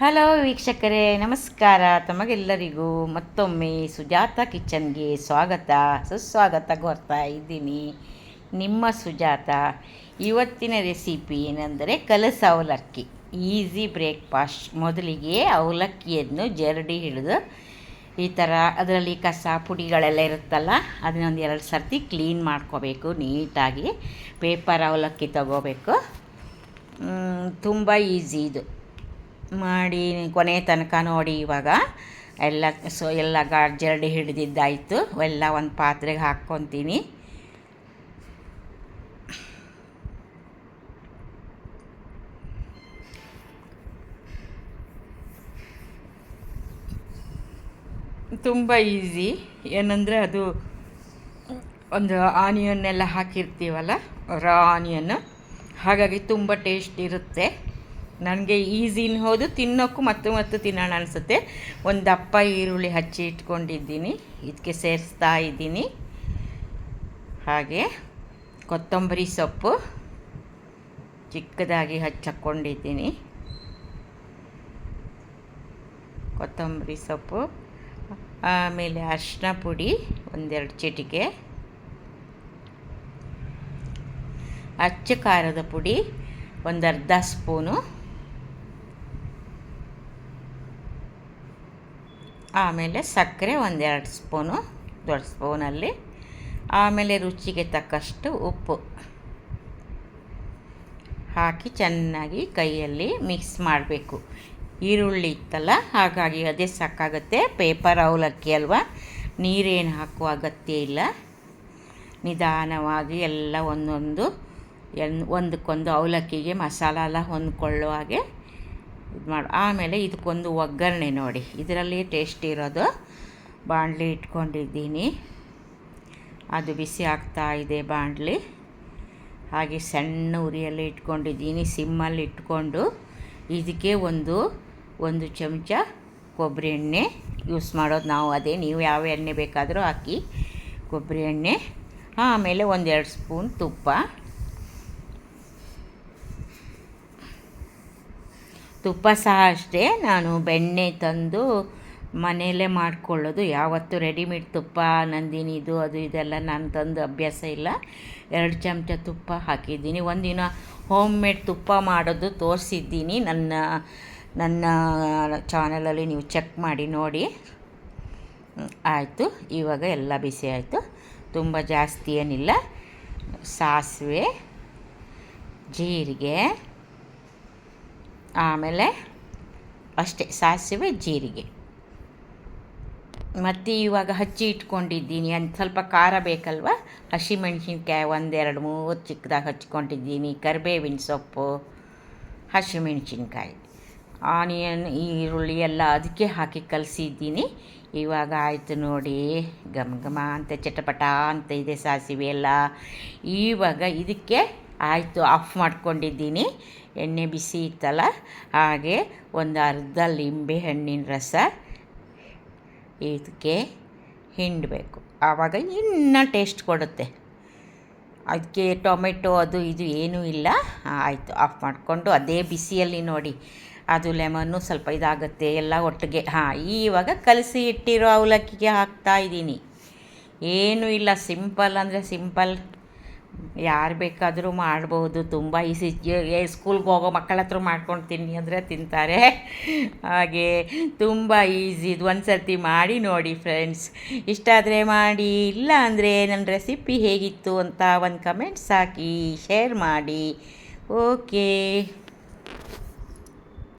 Hello ವೀಕ್ಷಕರೇ. ನಮಸ್ಕಾರ. ತಮಗೆಲ್ಲರಿಗೂ ಮತ್ತೊಮ್ಮೆ ಸುಜಾತ ಕಿಚನ್ಗೆ ಸ್ವಾಗತ, ಸುಸ್ವಾಗತ ಕೋರ್ತಾ ಇದ್ದೀನಿ. ನಿಮ್ಮ ಸುಜಾತ, ಇವತ್ತಿನ ರೆಸಿಪಿ ಏನೆಂದರೆ ಕಲಸ ಅವಲಕ್ಕಿ. Easy breakfast. ಮೊದಲಿಗೆ ಅವಲಕ್ಕಿಯನ್ನು ಜರಡಿ ಹಿಡಿದು ಈ ಥರ ಅದರಲ್ಲಿ ಕಸ ಪುಡಿಗಳೆಲ್ಲ ಇರುತ್ತಲ್ಲ, ಅದನ್ನೊಂದು ಎರಡು ಸರ್ತಿ ಕ್ಲೀನ್ ಮಾಡ್ಕೋಬೇಕು. ನೀಟಾಗಿ ಪೇಪರ್ ಅವಲಕ್ಕಿ ತಗೋಬೇಕು. ತುಂಬ ಈಸಿ ಇದು. ಮಾಡಿ ಕೊನೆ ತನಕ ನೋಡಿ ಇವಾಗ. ಎಲ್ಲ ಸೊ, ಎಲ್ಲ ಗಾ, ಜರಡಿ ಹಿಡಿದಿದ್ದಾಯಿತು. ಎಲ್ಲ ಒಂದು ಪಾತ್ರೆಗೆ ಹಾಕ್ಕೊತೀನಿ. ತುಂಬ ಈಸಿ. ಏನಂದರೆ ಅದು ಒಂದು ಆನಿಯನ್ನೆಲ್ಲ ಹಾಕಿರ್ತೀವಲ್ಲ ರಾ ಆನಿಯನ್ನು ಹಾಗಾಗಿ ತುಂಬ ಟೇಸ್ಟ್ ಇರುತ್ತೆ. ನನಗೆ ಈಸಿನೂ ಹೋದು ತಿನ್ನೋಕ್ಕೂ ಮತ್ತು ಮತ್ತು ತಿನ್ನೋಣ ಅನಿಸುತ್ತೆ. ಒಂದು ದಪ್ಪ ಈರುಳ್ಳಿ ಹಚ್ಚಿ ಇಟ್ಕೊಂಡಿದ್ದೀನಿ ಇದಕ್ಕೆ ಸೇರಿಸ್ತಾ ಇದ್ದೀನಿ. ಹಾಗೆ ಕೊತ್ತಂಬರಿ ಸೊಪ್ಪು ಚಿಕ್ಕದಾಗಿ ಹಚ್ಚಿಕೊಂಡಿದ್ದೀನಿ ಕೊತ್ತಂಬರಿ ಸೊಪ್ಪು, ಆಮೇಲೆ ಅರಿಶಿನ ಪುಡಿ, ಒಂದೆರಡು ಚಿಟಿಕೆ. ಅಚ್ಚ ಖಾರದ ಪುಡಿ ಒಂದು ಅರ್ಧ ಸ್ಪೂನು. ಆಮೇಲೆ ಸಕ್ಕರೆ ಒಂದೆರಡು ಸ್ಪೂನು, ದೊಡ್ಡ ಸ್ಪೂನಲ್ಲಿ. ಆಮೇಲೆ ರುಚಿಗೆ ತಕ್ಕಷ್ಟು ಉಪ್ಪು ಹಾಕಿ ಚೆನ್ನಾಗಿ ಕೈಯಲ್ಲಿ ಮಿಕ್ಸ್ ಮಾಡಬೇಕು. ಈರುಳ್ಳಿ ಇತ್ತಲ್ಲ, ಹಾಗಾಗಿ ಅದೇ ಸಾಕಾಗುತ್ತೆ. ಪೇಪರ್ ಅವಲಕ್ಕಿ ಅಲ್ವಾ? ನೀರೇನು ಹಾಕುವ ಅಗತ್ಯ ಇಲ್ಲ. ನಿಧಾನವಾಗಿ ಎಲ್ಲ ಒಂದೊಂದು, ಎನ್, ಒಂದಕ್ಕೊಂದು ಅವಲಕ್ಕಿಗೆ ಮಸಾಲ ಎಲ್ಲ ಹೊಂದ್ಕೊಳ್ಳೋ ಹಾಗೆ ಇದು ಮಾಡಿ. ಆಮೇಲೆ ಇದಕ್ಕೊಂದು ಒಗ್ಗರಣೆ ನೋಡಿ. ಇದರಲ್ಲಿ ಟೇಸ್ಟ್ ಇರೋದು ಬಾಣಲಿ ಇಟ್ಕೊಂಡಿದ್ದೀನಿ. ಅದು ಬಿಸಿ ಆಗ್ತಾ ಇದೆ ಬಾಣಲಿ ಹಾಗೆ ಸಣ್ಣ ಉರಿಯಲ್ಲಿ ಇಟ್ಕೊಂಡಿದ್ದೀನಿ, ಸಿಮ್ಮಲ್ಲಿ ಇಟ್ಕೊಂಡು. ಇದಕ್ಕೆ ಒಂದು ಒಂದು ಚಮಚ ಕೊಬ್ಬರಿ ಎಣ್ಣೆ ಯೂಸ್ ಮಾಡೋದು ನಾವು ಅದೇ. ನೀವು ಯಾವ ಎಣ್ಣೆ ಬೇಕಾದರೂ ಹಾಕಿ ಕೊಬ್ಬರಿ ಎಣ್ಣೆ. ಆಮೇಲೆ ಒಂದೆರಡು ಸ್ಪೂನ್ ತುಪ್ಪ. ತುಪ್ಪ ಸಹ ಅಷ್ಟೇ. ನಾನು ಬೆಣ್ಣೆ ತಂದು ಮನೆಯಲ್ಲೇ ಮಾಡ್ಕೊಳ್ಳೋದು. ಯಾವತ್ತು ರೆಡಿಮೇಡ್ ತುಪ್ಪ ನಂದಿನಿದು ಅದು, ಇದೆಲ್ಲ ನಾನು ತಂದು ಅಭ್ಯಾಸ ಇಲ್ಲ. ಎರಡು ಚಮಚ ತುಪ್ಪ ಹಾಕಿದ್ದೀನಿ. ಒಂದಿನ ಹೋಮ್ ಮೇಡ್ ತುಪ್ಪ ಮಾಡೋದು ತೋರಿಸಿದ್ದೀನಿ. ನನ್ನ ನನ್ನ ಚಾನಲಲ್ಲಿ ನೀವು ಚೆಕ್ ಮಾಡಿ ನೋಡಿ. ಆಯಿತು. ಇವಾಗ ಎಲ್ಲ ಬಿಸಿ ಆಯಿತು. ತುಂಬ ಜಾಸ್ತಿ ಏನಿಲ್ಲ. ಸಾಸಿವೆ, ಜೀರಿಗೆ ಆಮೇಲೆ ಅಷ್ಟೇ ಸಾಸಿವೆ ಜೀರಿಗೆ. ಮತ್ತು ಇವಾಗ ಹಚ್ಚಿ ಇಟ್ಕೊಂಡಿದ್ದೀನಿ. ಒಂದು ಸ್ವಲ್ಪ ಖಾರ ಬೇಕಲ್ವ? ಹಸಿಮೆಣಸಿನ್ಕಾಯಿ ಒಂದೆರಡು ಮೂರು ಚಿಕ್ಕದಾಗಿ ಹಚ್ಕೊಂಡಿದ್ದೀನಿ. ಕರಿಬೇವಿನ ಸೊಪ್ಪು ಹಸಿಮೆಣಸಿನ್ಕಾಯಿ ಆನಿಯನ್, ಈರುಳ್ಳಿ ಎಲ್ಲ ಅದಕ್ಕೆ ಹಾಕಿ ಕಲಸಿದ್ದೀನಿ. ಇವಾಗ ಆಯಿತು ನೋಡಿ, ಘಮ ಘಮ ಅಂತ, ಚಟಪಟ ಅಂತ ಇದೆ ಸಾಸಿವೆ ಎಲ್ಲ. ಇವಾಗ ಇದಕ್ಕೆ ಆಯಿತು, ಆಫ್ ಮಾಡ್ಕೊಂಡಿದ್ದೀನಿ. ಎಣ್ಣೆ ಬಿಸಿ ಇತ್ತಲ್ಲ, ಹಾಗೆ ಒಂದು ಅರ್ಧ ಲಿಂಬೆ ಹಣ್ಣಿನ ರಸ, ಇದಕ್ಕೆ ಹಿಂಡಬೇಕು ಆವಾಗ ಇನ್ನೂ ಟೇಸ್ಟ್ ಕೊಡುತ್ತೆ. ಅದಕ್ಕೆ ಟೊಮೆಟೊ ಅದು ಇದು ಏನೂ ಇಲ್ಲ. ಆಯಿತು, ಆಫ್ ಮಾಡಿಕೊಂಡು ಅದೇ ಬಿಸಿಯಲ್ಲಿ ನೋಡಿ. ಅದು ಲೆಮನ್ನು ಸ್ವಲ್ಪ ಇದಾಗುತ್ತೆ, ಎಲ್ಲ ಒಟ್ಟಿಗೆ. ಹಾಂ, ಈವಾಗ ಕಲಸಿ ಇಟ್ಟಿರೋ ಅವಲಕ್ಕಿಗೆ ಹಾಕ್ತಾ ಇದ್ದೀನಿ. ಏನೂ ಇಲ್ಲ, ಸಿಂಪಲ್ ಅಂದರೆ ಸಿಂಪಲ್. ಯಾರು ಬೇಕಾದರೂ ಮಾಡ್ಬೋದು. ತುಂಬ ಈಸಿ. ಸ್ಕೂಲ್ಗೆ ಹೋಗೋ ಮಕ್ಕಳ ಹತ್ರ ಮಾಡ್ಕೊಂಡು ತಿನ್ನಿ ಅಂದರೆ ತಿಂತಾರೆ. ಹಾಗೆ ತುಂಬ ಈಸಿ. ಇದು ಒಂದು ಸರ್ತಿ ಮಾಡಿ ನೋಡಿ ಫ್ರೆಂಡ್ಸ್. ಇಷ್ಟ ಆದರೆ ಮಾಡಿ. ಇಲ್ಲ ಅಂದರೆ ನನ್ನ ರೆಸಿಪಿ ಹೇಗಿತ್ತು ಅಂತ ಒಂದು ಕಮೆಂಟ್ಸ್ ಹಾಕಿ ಶೇರ್ ಮಾಡಿ. ಓಕೆ.